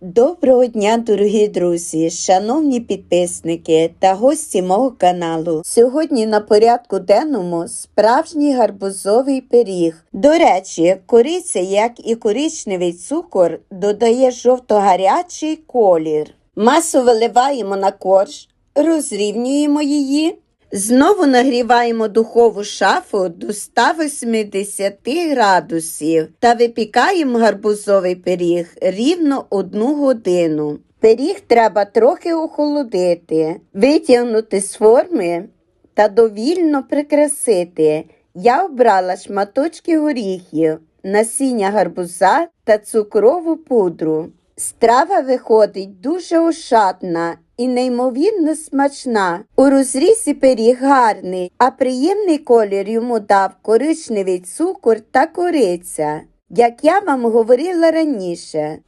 Доброго дня, дорогі друзі, шановні підписники та гості мого каналу. Сьогодні на порядку денному справжній гарбузовий пиріг. До речі, кориця, як і коричневий цукор, додає жовто-гарячий колір. Масу виливаємо на корж, розрівнюємо її. Знову нагріваємо духову шафу до 180 градусів та випікаємо гарбузовий пиріг рівно одну годину. Пиріг треба трохи охолодити, витягнути з форми та довільно прикрасити. Я обрала шматочки горіхів, насіння гарбуза та цукрову пудру. Страва виходить дуже ошатна і неймовірно смачна. У розрізі пиріг гарний, а приємний колір йому дав коричневий цукор та кориця. Як я вам говорила раніше,